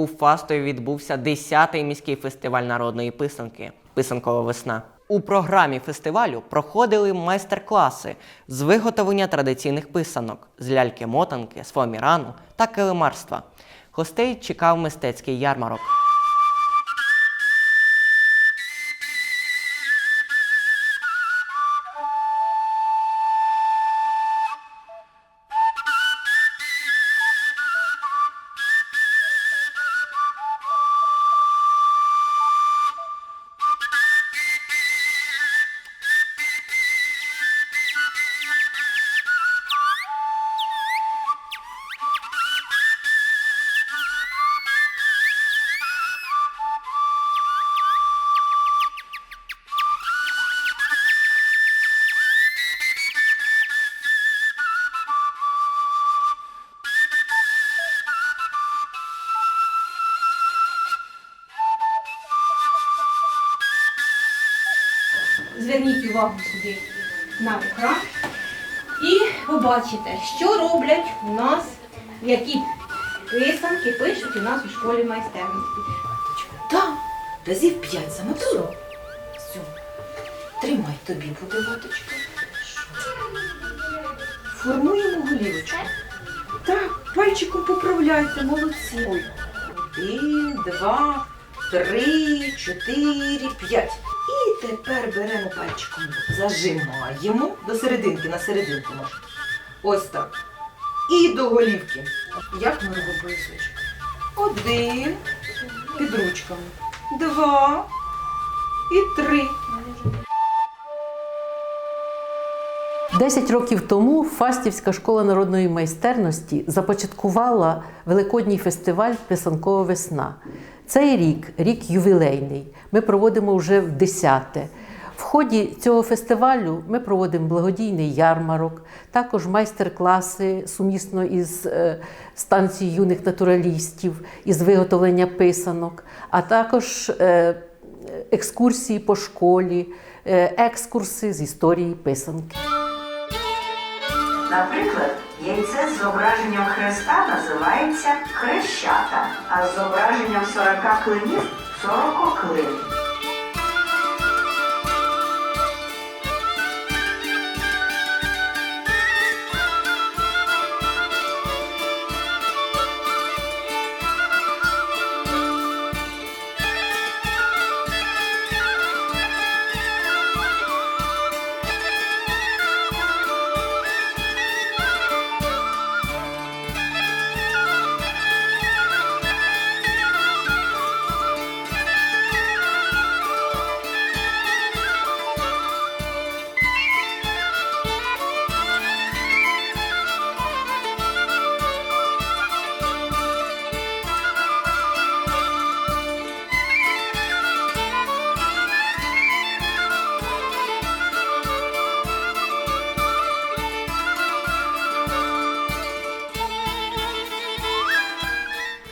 У Фастові відбувся 10-й міський фестиваль народної писанки Писанкова весна. У програмі фестивалю проходили майстер-класи з виготовлення традиційних писанок з ляльки-мотанки, сфомірану та килимарства. Гостей чекав мистецький ярмарок. Зверніть увагу сюди на екран і побачите, що роблять у нас, які писанки пишуть у нас у школі майстерності. Так, разів п'ять замотила. Все. Тримай тобі буде ваточка. Формуємо голівочку. Так, пальчиком поправляйте, молодці. Один, два, три, чотири, п'ять. І тепер беремо пальчиком, зажимаємо до серединки, на серединку. Ось так. І до голівки. Як ми робимо поясочок? Один під ручками. Два і три. Десять років тому Фастівська школа народної майстерності започаткувала великодній фестиваль Писанкова весна. Цей рік рік ювілейний. Ми проводимо вже в десяте. В ході цього фестивалю ми проводимо благодійний ярмарок, також майстер-класи сумісно із е, станцією юних натуралістів, із виготовлення писанок, а також е, екскурсії по школі, е, екскурси з історії писанки. Наприклад, яйце з зображенням хреста називається хрещата, а з зображенням 40 клинів 40 клин.